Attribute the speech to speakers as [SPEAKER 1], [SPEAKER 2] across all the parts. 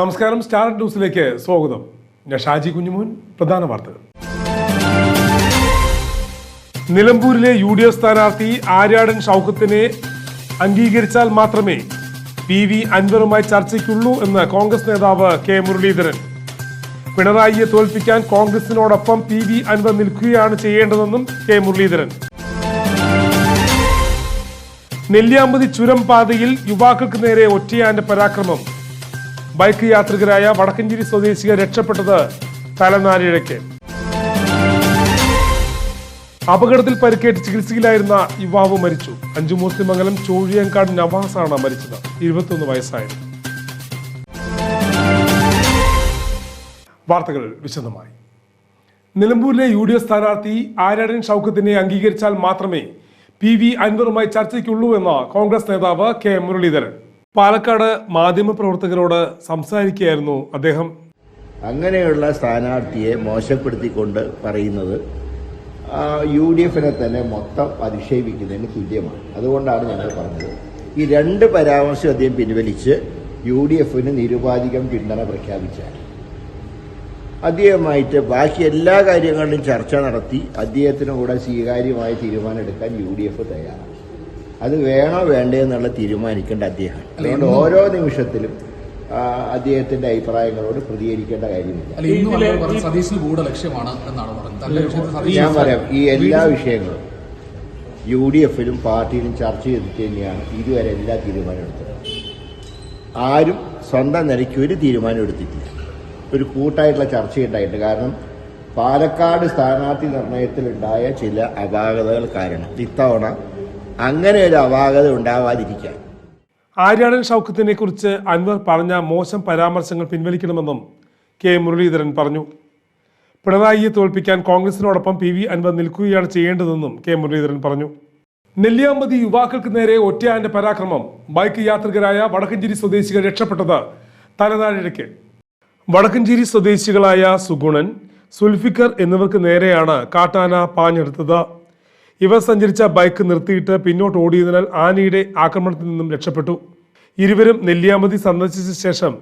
[SPEAKER 1] നമസ്കാരം സ്റ്റാർ ന്യൂസിലേക്ക് സ്വാഗതം. ഞാൻ ഷാജി കുഞ്ഞുമോൻ പ്രധാന വാർത്തകൾ. നിലമ്പൂരിലെ യു ഡി എഫ് സ്ഥാനാർത്ഥി ആര്യാടൻ ഷൗക്കത്തിനെ അംഗീകരിച്ചാൽ മാത്രമേ പി വി അൻവറുമായി ചർച്ചയ്ക്കുള്ളൂ എന്ന് കോൺഗ്രസ് നേതാവ് കെ മുരളീധരൻ. പിണറായിയെ തോൽപ്പിക്കാൻ കോൺഗ്രസിനോടൊപ്പം പി വി അൻവർ നിൽക്കുകയാണ് ചെയ്യേണ്ടതെന്നും കെ മുരളീധരൻ. നെല്ലിയാമ്പതി ചുരം പാതയിൽ യുവാക്കൾക്ക് നേരെ ഒറ്റയാന്റെ പരാക്രമം. ബൈക്ക് യാത്രികരായ വടക്കഞ്ചേരി സ്വദേശികൾ രക്ഷപ്പെട്ടത് തലനാരിഴയ്ക്ക്. അപകടത്തിൽ പരിക്കേറ്റ് ചികിത്സയിലായിരുന്ന യുവാവ് മരിച്ചു. അഞ്ചു അഞ്ചുമൂർത്തിമംഗലം ചോഴിയങ്കാട് നവാസാണ് മരിച്ചത്. ഇരുപത്തൊന്ന് വയസ്സായിരുന്നു. വാർത്തകൾ വിശദമായി. നിലമ്പൂരിലെ യു ഡി എഫ് സ്ഥാനാർത്ഥി ആര്യാടൻ ഷൗക്കത്തിനെ അംഗീകരിച്ചാൽ മാത്രമേ പി വി അൻവറുമായി ചർച്ചയ്ക്കുള്ളൂ എന്ന് കോൺഗ്രസ് നേതാവ് കെ മുരളീധരൻ. പാലക്കാട് മാധ്യമപ്രവർത്തകരോട് സംസാരിക്കുകയായിരുന്നു അദ്ദേഹം.
[SPEAKER 2] അങ്ങനെയുള്ള സ്ഥാനാർത്ഥിയെ മോശപ്പെടുത്തിക്കൊണ്ട് പറയുന്നത് യു ഡി എഫിനെ തന്നെ മൊത്തം അധിക്ഷേപിക്കുന്നതിന് തുല്യമാണ്. അതുകൊണ്ടാണ് ഞങ്ങൾ പറഞ്ഞത്. ഈ രണ്ട് പരാമർശം അദ്ദേഹം പിൻവലിച്ച് യു ഡി എഫിന് നിരുപാധികം പിന്തുണ പ്രഖ്യാപിച്ചാൽ. അദ്ദേഹമായിട്ട് ബാക്കി എല്ലാ കാര്യങ്ങളിലും ചർച്ച നടത്തി അദ്ദേഹത്തിന് കൂടെ സ്വീകാര്യമായ തീരുമാനമെടുക്കാൻ യു ഡി എഫ് തയ്യാറാണ്. അത് വേണോ വേണ്ടേ എന്നുള്ള തീരുമാനിക്കേണ്ട അദ്ദേഹം. അതുകൊണ്ട് ഓരോ നിമിഷത്തിലും അദ്ദേഹത്തിന്റെ അഭിപ്രായങ്ങളോട് പ്രതികരിക്കേണ്ട കാര്യമില്ല.
[SPEAKER 3] സതീശിന് കൂടെ ലക്ഷ്യമാണ് എന്നാണ് പറഞ്ഞത്.
[SPEAKER 2] ഞാൻ പറയാം ഈ എല്ലാ വിഷയങ്ങളും യു ഡി എഫിലും പാർട്ടിയിലും ചർച്ച ചെയ്തിട്ട് തന്നെയാണ് ഇതുവരെ എല്ലാ തീരുമാനം എടുത്തത്. ആരും സ്വന്തം നിലയ്ക്ക് ഒരു തീരുമാനം എടുത്തിട്ടില്ല. ഒരു കൂട്ടായിട്ടുള്ള ചർച്ചയുണ്ടായിട്ട് കാരണം പാലക്കാട് സ്ഥാനാർത്ഥി നിർണയത്തിലുണ്ടായ ചില അപാകതകൾ കാരണം ഇത്തവണ അങ്ങനെ ഒരു അപാകത ഉണ്ടാവാതിരിക്കാൻ.
[SPEAKER 1] ആര്യാടൻ ഷൗക്കത്തിനെ കുറിച്ച് അൻവർ പറഞ്ഞ മോശം പരാമർശങ്ങൾ പിൻവലിക്കണമെന്നും കെ മുരളീധരൻ പറഞ്ഞു. പിണറായിയെ തോൽപ്പിക്കാൻ കോൺഗ്രസിനോടൊപ്പം പി വി അൻവർ നിൽക്കുകയാണ് ചെയ്യേണ്ടതെന്നും കെ മുരളീധരൻ പറഞ്ഞു. നെല്ലിയാമ്പതി യുവാക്കൾക്ക് നേരെ ഒറ്റയാന്റെ പരാക്രമം. ബൈക്ക് യാത്രികരായ വടക്കഞ്ചേരി സ്വദേശികൾ രക്ഷപ്പെട്ടത് തലനാരിഴയ്ക്ക് വടക്കഞ്ചേരി സ്വദേശികളായ സുഗുണൻ സുൽഫിക്കർ എന്നിവർക്ക് നേരെയാണ് കാട്ടാന പാഞ്ഞെടുത്തത്. ഇവർ സഞ്ചരിച്ച ബൈക്ക് നിർത്തിയിട്ട് പിന്നോട്ട് ഓടിയതിനാൽ ആനയുടെ ആക്രമണത്തിൽ നിന്നും രക്ഷപ്പെട്ടു. ഇരുവരും നെല്ലിയാമ്പതി സന്ദർശിച്ച ശേഷം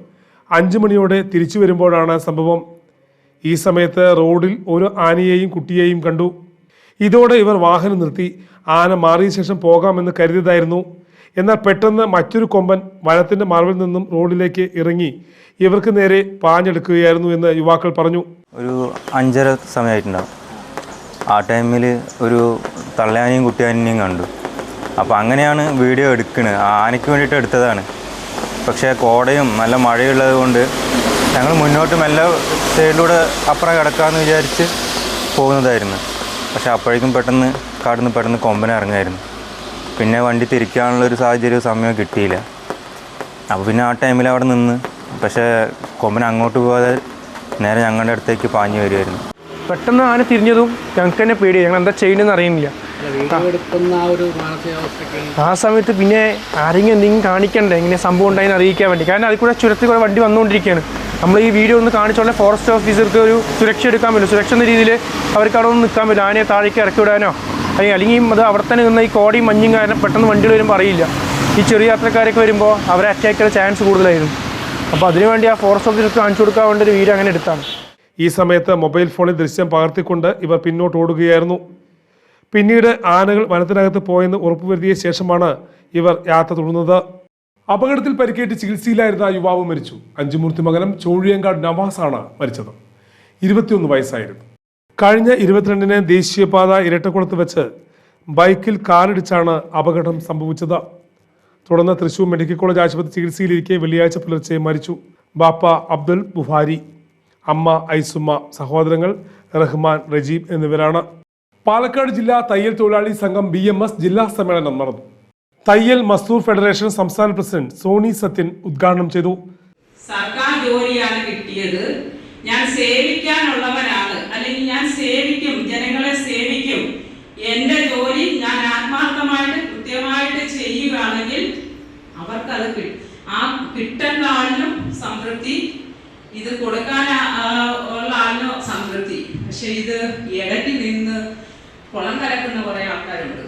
[SPEAKER 1] അഞ്ചു മണിയോടെ തിരിച്ചു വരുമ്പോഴാണ് സംഭവം. ഈ സമയത്ത് റോഡിൽ ഒരു ആനയെയും കുട്ടിയെയും കണ്ടു. ഇതോടെ ഇവർ വാഹനം നിർത്തി. ആന മാറിയ ശേഷം പോകാമെന്ന് കരുതിയതായിരുന്നു. എന്നാൽ പെട്ടെന്ന് മറ്റൊരു കൊമ്പൻ വനത്തിന്റെ മറവിൽ നിന്നും റോഡിലേക്ക് ഇറങ്ങി. ഇവർക്ക് നേരെ പാഞ്ഞെടുക്കുകയായിരുന്നു എന്ന് യുവാക്കൾ പറഞ്ഞു.
[SPEAKER 4] ഒരു അഞ്ചര സമയമായിട്ടുണ്ടാവും. ആ ടൈമിൽ ഒരു തള്ളയാനെയും കുട്ടിയാനെയും കണ്ടു. അപ്പോൾ അങ്ങനെയാണ് വീഡിയോ എടുക്കുന്നത് ആനയ്ക്ക് വേണ്ടിയിട്ട് എടുത്തതാണ്. പക്ഷേ കോടയും നല്ല മഴയുള്ളത് കൊണ്ട് ഞങ്ങൾ മുന്നോട്ട് മെല്ലെ സൈഡിലൂടെ അപ്പുറം കിടക്കാമെന്ന് വിചാരിച്ച് പോകുന്നതായിരുന്നു. പക്ഷേ അപ്പോഴേക്കും പെട്ടെന്ന് കാടുന്ന് പെട്ടെന്ന് കൊമ്പന ഇറങ്ങായിരുന്നു പിന്നെ വണ്ടി തിരിക്കാനുള്ള ഒരു സാഹചര്യം സമയം കിട്ടിയില്ല. അപ്പോൾ പിന്നെ ആ ടൈമിൽ അവിടെ നിന്ന് പക്ഷേ കൊമ്പനെ അങ്ങോട്ട് പോകാതെ നേരെ ഞങ്ങളുടെ അടുത്തേക്ക് പാഞ്ഞു വരുമായിരുന്നു
[SPEAKER 5] പെട്ടെന്ന് ആന തിരിഞ്ഞതും ഞങ്ങൾക്ക് തന്നെ പേടിയായി. ഞങ്ങൾ എന്താ ചെയ്യണമെന്ന് അറിയുന്നില്ല.
[SPEAKER 3] ആ
[SPEAKER 5] സമയത്ത് പിന്നെ ആരെങ്കിലും എന്തെങ്കിലും കാണിക്കണ്ടേ? ഇങ്ങനെ സംഭവം ഉണ്ടായെന്ന് അറിയിക്കാൻ വേണ്ടി. കാരണം അതിൽ കൂടെ ചുരത്തിൽ കൂടെ വണ്ടി വന്നുകൊണ്ടിരിക്കുകയാണ്. നമ്മൾ ഈ വീഡിയോ ഒന്ന് കാണിച്ചോളെ ഫോറസ്റ്റ് ഓഫീസർക്ക് ഒരു സുരക്ഷ എടുക്കാൻ പറ്റും. സുരക്ഷ എന്ന രീതിയിൽ അവർക്ക് അവിടെ ഒന്ന് നിൽക്കാൻ പറ്റും ആനയെ താഴേക്ക് ഇറക്കി വിടാനോ? അല്ലെങ്കിൽ അല്ലെങ്കിൽ അത് അവിടെ തന്നെ നിന്ന് ഈ കോടയും മഞ്ഞും കാരണം പെട്ടെന്ന് വണ്ടികൾ വരുമ്പോൾ അറിയില്ല. ഈ ചെറിയ യാത്രക്കാരൊക്കെ വരുമ്പോൾ അവരെ അറ്റാക്ക് ചെയ്യാൻ ചാൻസ് കൂടുതലായിരുന്നു. അപ്പോൾ അതിനുവേണ്ടി ആ ഫോറസ്റ്റ് ഓഫീസർക്ക് കാണിച്ചു കൊടുക്കാൻ വേണ്ടി ഒരു വീഡിയോ അങ്ങനെ എടുത്താണ്.
[SPEAKER 1] ഈ സമയത്ത് മൊബൈൽ ഫോണിൽ ദൃശ്യം പകർത്തിക്കൊണ്ട് ഇവർ പിന്നോട്ട് ഓടുകയായിരുന്നു. പിന്നീട് ആനകൾ വനത്തിനകത്ത് പോയെന്ന് ഉറപ്പുവരുത്തിയ ശേഷമാണ് ഇവർ യാത്ര തുടർന്നത്. അപകടത്തിൽ പരിക്കേറ്റ് ചികിത്സയിലായിരുന്ന യുവാവ് മരിച്ചു. അഞ്ചുമൂർത്തി മകനം ചോഴിയങ്കാട് നവാസാണ് മരിച്ചത്. ഇരുപത്തിയൊന്ന് വയസ്സായിരുന്നു. കഴിഞ്ഞ ഇരുപത്തിരണ്ടിന് ദേശീയപാത ഇരട്ടക്കുളത്ത് വെച്ച് ബൈക്കിൽ കാലിടിച്ചാണ് അപകടം സംഭവിച്ചത്. തുടർന്ന് തൃശൂർ മെഡിക്കൽ കോളേജ് ആശുപത്രി ചികിത്സയിലിരിക്കെ വെള്ളിയാഴ്ച പുലർച്ചെ മരിച്ചു. ബാപ്പ അബ്ദുൽ ബുഹാരി അമ്മ ഐസുമ്മ സഹോദരങ്ങൾ റഹ്മാൻ റജീബ് എന്നിവരാണ്. പാലക്കാട് ജില്ലാ തയ്യൽ തൊഴിലാളി സംഘം ബി എം എസ് ജില്ലാ സമ്മേളനം നടന്നു. തയ്യൽ മസ്ദൂർ ഫെഡറേഷൻ സംസ്ഥാന പ്രസിഡന്റ് സോണി സത്യൻ ഉദ്ഘാടനം ചെയ്തു.
[SPEAKER 6] സർക്കാർ ജോലിയാണ് കിട്ടിയത്. ഞാൻ സേവിക്കാനുള്ളവനാണ്. അല്ലെങ്കിൽ ഞാൻ സേവിക്കും ജനങ്ങളെ സേവിക്കും. എന്റെ ജോലി ഞാൻ ആത്മാർത്ഥമായിട്ട് കൃത്യമായിട്ട് ചെയ്യുകയാണെങ്കിൽ അവർക്കത് ആ കിട്ടേണ്ട ആളിനും സംതൃപ്തി ഇത് കൊടുക്കാൻ ഉള്ള സംതൃപ്തി. പക്ഷെ ഇത് ഇടയ്ക്ക് നിന്ന് കുളം കലക്കുന്ന കുറെ ആൾക്കാരുണ്ട്.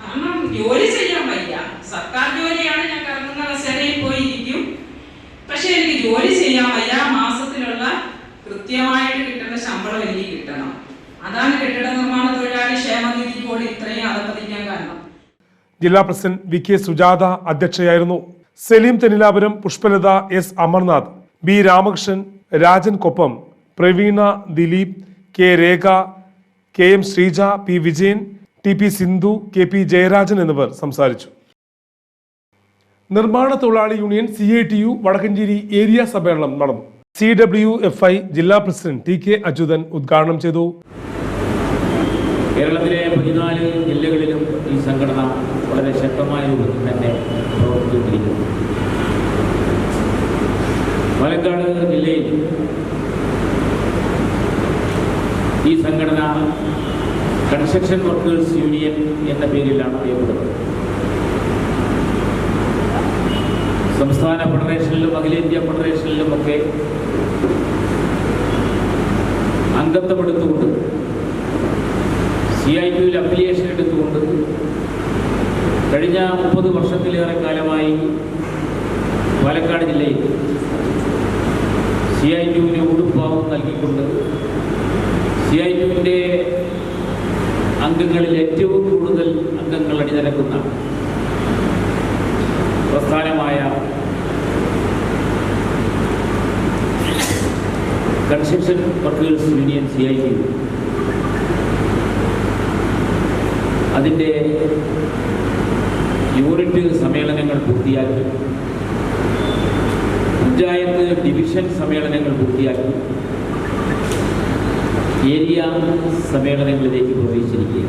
[SPEAKER 6] കാരണം ജോലി ചെയ്യാൻ വയ്യ. സർക്കാർ ജോലിയാണ് ഞാൻ കറങ്ങുന്ന കസേരയിൽ പോയിരിക്കും. പക്ഷെ എനിക്ക് ജോലി ചെയ്യാൻ വയ്യ. മാസത്തിലുള്ള കൃത്യമായിട്ട് കിട്ടുന്ന ശമ്പളം എനിക്ക് കിട്ടണം. അതാണ് കെട്ടിട നിർമ്മാണ തൊഴിലാളി ക്ഷേമനിധി ബോർഡ് ഇത്രയും അധപ്പതിക്കാൻ കാരണം.
[SPEAKER 1] ജില്ലാ president V K Sujatha അധ്യക്ഷയായിരുന്നു. Salim Thennilapuram Pushpalatha S Amarnath. B Ramakrishnan Rajan Koppam Praveena Dileep K Rekha K M Sreeja P Vijayan T P Sindhu K P Jayarajan എന്നിവർ സംസാരിച്ചു. നിർമ്മാണ തൊഴിലാളി union C I T U Vadakkanchery area സമ്മേളനം നടന്നു. C W F I ജില്ലാ president T K Achuthan ഉദ്ഘാടനം ചെയ്തു.
[SPEAKER 7] കേരളത്തിലെ പതിനാല് ജില്ലകളിലും ഈ സംഘടന വളരെ ശക്തമായ രൂപത്തിൽ തന്നെ പ്രവർത്തിച്ചുകൊണ്ടിരിക്കുന്നു. പാലക്കാട് ജില്ലയിൽ? ഈ സംഘടന കൺസ്ട്രക്ഷൻ വർക്കേഴ്സ് യൂണിയൻ എന്ന പേരിലാണ് അറിയപ്പെടുന്നത്. സംസ്ഥാന ഫെഡറേഷനിലും അഖിലേന്ത്യാ ഫെഡറേഷനിലും ഒക്കെ അംഗത്വമെടുത്തുകൊണ്ട് സി ഐ ടിയിൽ അഫിലിയേഷൻ എടുത്തുകൊണ്ട് കഴിഞ്ഞ മുപ്പത് വർഷത്തിലേറെ കാലമായി പാലക്കാട് ജില്ലയിൽ സി ഐ ടുവിന് ഉടുപ്പാവും നൽകിക്കൊണ്ട് സി ഐ ടുവിന്റെ അംഗങ്ങളിൽ ഏറ്റവും കൂടുതൽ അംഗങ്ങൾ അണിനിരക്കുന്ന പ്രസ്ഥാനമായ construction workers union C I T അതിന്റെ യൂണിറ്റ് സമ്മേളനങ്ങൾ പൂർത്തിയാക്കി. പഞ്ചായത്ത് ഡിവിഷൻ സമ്മേളനങ്ങൾ പൂർത്തിയാക്കി. ഏരിയ സമ്മേളനങ്ങളിലേക്ക് പ്രവേശിച്ചിരിക്കുക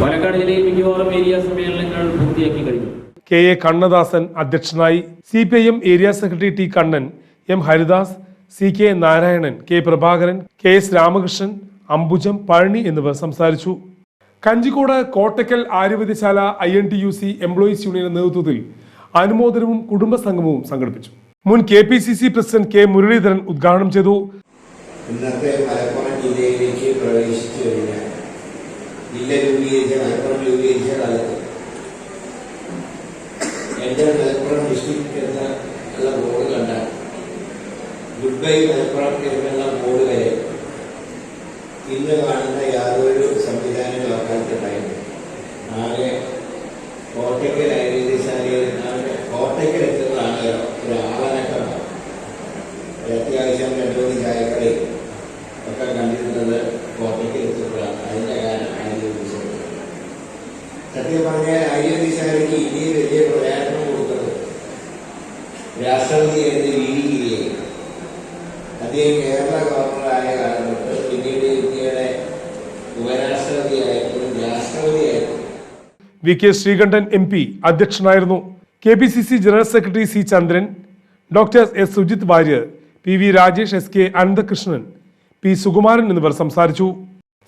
[SPEAKER 7] പാലക്കാട് ജില്ലയിൽ മിക്കവാറും ഏരിയ സമ്മേളനങ്ങൾ പൂർത്തിയാക്കി കഴിഞ്ഞു.
[SPEAKER 1] കെ എ കണ്ണദാസൻ അധ്യക്ഷനായി C P I M area secretary T Kannan M Haridas C K Narayanan K Prabhakaran K S Ramakrishnan Ambujam Pazhani എന്നിവർ സംസാരിച്ചു. Kanjikode Kottakkal Aryavaidyasala I N T U C employees യൂണിയന്റെ നേതൃത്വത്തിൽ അനുമോദനവും കുടുംബസംഗമവും സംഘടിപ്പിച്ചു. മുൻ K P C C president K Muraleedharan ഉദ്ഘാടനം ചെയ്തു.
[SPEAKER 2] ഇന്നത്തെ മലപ്പുറം ജില്ലയിലേക്ക് പ്രവേശിച്ചു കഴിഞ്ഞാൽ ജില്ല രൂപീകരിച്ച മലപ്പുറം രൂപീകരിച്ച കാലത്ത് എന്റെ മലപ്പുറം ഡിസ്ട്രിക്ട് എന്ന ഉള്ള ബോർഡ് കണ്ടാൽ ഗുഡ് ബൈ മലപ്പുറം എന്നുള്ള ബോർഡ് വരെ ഇന്ന് കാണുന്ന യാതൊരു സംവിധാനങ്ങളും അക്കാലത്തുണ്ടായിരുന്നു ആകെ കോട്ടയ്ക്കൽ അദ്ദേഹം കേരള ഗവർണറായ കാലം തൊട്ട് പിന്നീട് ഇന്ത്യയുടെ ഉപരാഷ്ട്രപതിയായപ്പോഴും രാഷ്ട്രപതിയായപ്പോഴും
[SPEAKER 1] V K Sreekandan M P അധ്യക്ഷനായിരുന്നു. K P C C general secretary C Chandran doctor S Sujith Warrier P V Rajesh S K Ananthakrishnan P Sukumaran എന്നിവർ സംസാരിച്ചു.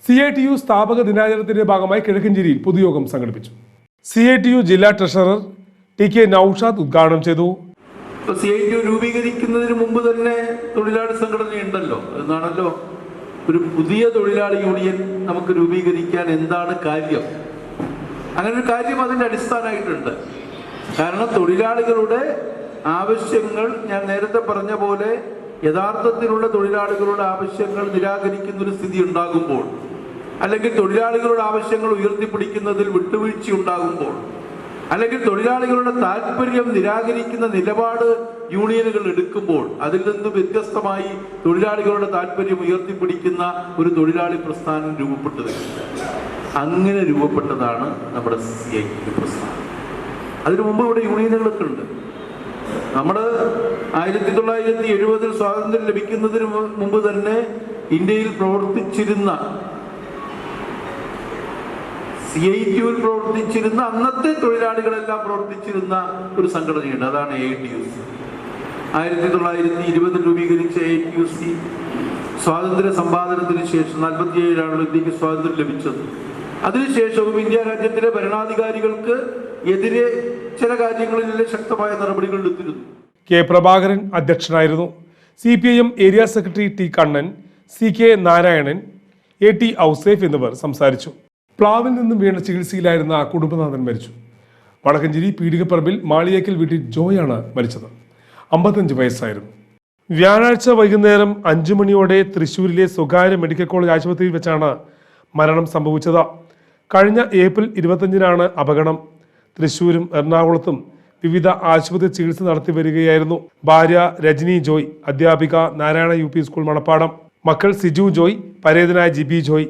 [SPEAKER 1] സി ഐ ടി യു സ്ഥാപക ദിനാചരണത്തിന്റെ ഭാഗമായി കിഴക്കഞ്ചേരിയിൽ പൊതുയോഗം സംഘടിപ്പിച്ചു. സി ഐ ടി യു ജില്ലാ ട്രഷറർ ടി കെ നൌഷാദ് ഉദ്ഘാടനം ചെയ്തു.
[SPEAKER 8] സി ഐ ടി ഒ രൂപീകരിക്കുന്നതിന് മുമ്പ് തന്നെ തൊഴിലാളി സംഘടനയുണ്ടല്ലോ. എന്നാണല്ലോ ഒരു പുതിയ തൊഴിലാളി യൂണിയൻ നമുക്ക് രൂപീകരിക്കാൻ എന്താണ് കാര്യം? അങ്ങനെ ഒരു കാര്യം അതിന്റെ അടിസ്ഥാനമായിട്ടുണ്ട്. കാരണം തൊഴിലാളികളുടെ ആവശ്യങ്ങൾ ഞാൻ നേരത്തെ പറഞ്ഞ പോലെ യഥാർത്ഥത്തിലുള്ള തൊഴിലാളികളുടെ ആവശ്യങ്ങൾ നിരാകരിക്കുന്ന ഒരു സ്ഥിതി ഉണ്ടാകുമ്പോൾ അല്ലെങ്കിൽ തൊഴിലാളികളുടെ ആവശ്യങ്ങൾ ഉയർത്തിപ്പിടിക്കുന്നതിൽ വിട്ടുവീഴ്ച ഉണ്ടാകുമ്പോൾ അല്ലെങ്കിൽ തൊഴിലാളികളുടെ താല്പര്യം നിരാകരിക്കുന്ന നിലപാട് യൂണിയനുകൾ എടുക്കുമ്പോൾ അതിൽ നിന്ന് വ്യത്യസ്തമായി തൊഴിലാളികളുടെ താല്പര്യം ഉയർത്തിപ്പിടിക്കുന്ന ഒരു തൊഴിലാളി പ്രസ്ഥാനം രൂപപ്പെട്ടത്. അങ്ങനെ രൂപപ്പെട്ടതാണ് നമ്മുടെ സി ഐ പ്രസ്ഥാനം. അതിനു മുമ്പ് ഇവിടെ യൂണിയനുകളൊക്കെ ഉണ്ട്. നമ്മൾ ആയിരത്തി തൊള്ളായിരത്തി എഴുപതിൽ സ്വാതന്ത്ര്യം ലഭിക്കുന്നതിന് മുമ്പ് തന്നെ ഇന്ത്യയിൽ പ്രവർത്തിച്ചിരുന്ന സി ഐ ടിയുവിൽ പ്രവർത്തിച്ചിരുന്ന അന്നത്തെ തൊഴിലാളികളെല്ലാം പ്രവർത്തിച്ചിരുന്ന ഒരു സംഘടനയുണ്ട്. അതാണ് എ ടി യു സി ആയിരത്തി തൊള്ളായിരത്തി ഇരുപതിൽ രൂപീകരിച്ച എ ടി യു സി സ്വാതന്ത്ര്യ സമ്പാദനത്തിന് ശേഷം നാൽപ്പത്തിയേഴിലാണല്ലോ ഇന്ത്യയ്ക്ക് സ്വാതന്ത്ര്യം ലഭിച്ചത്. അതിനുശേഷവും ഇന്ത്യ രാജ്യത്തിലെ ഭരണാധികാരികൾക്ക് എതിരെ ചില കാര്യങ്ങളിൽ ശക്തമായ നടപടികൾ എടുത്തിരുന്നു.
[SPEAKER 1] കെ പ്രഭാകരൻ അധ്യക്ഷനായിരുന്നു. C P I M area secretary T Kannan C K Narayanan A T Ouseph എന്നിവർ സംസാരിച്ചു. പ്ലാവിൽ നിന്നും വീണ ചികിത്സയിലായിരുന്ന ആ കുടുംബനാഥൻ മരിച്ചു. വടക്കഞ്ചേരി പീഡികപ്പറമ്പിൽ മാളിയേക്കൽ വീട്ടിൽ ജോയാണ് മരിച്ചത്. അമ്പത്തഞ്ച് വയസ്സായിരുന്നു. വ്യാഴാഴ്ച വൈകുന്നേരം അഞ്ചു മണിയോടെ തൃശൂരിലെ സ്വകാര്യ മെഡിക്കൽ കോളേജ് ആശുപത്രിയിൽ വെച്ചാണ് മരണം സംഭവിച്ചത്. കഴിഞ്ഞ ഏപ്രിൽ ഇരുപത്തഞ്ചിനാണ് അപകടം. തൃശൂരും എറണാകുളത്തും വിവിധ ആശുപത്രി ചികിത്സ നടത്തി വരികയായിരുന്നു. ഭാര്യ രജനി ജോയ് അധ്യാപിക നാരായണ യു സ്കൂൾ മണപ്പാടം മക്കൾ സിജു ജോയ് പരേതനായ ജിബി ജോയ്.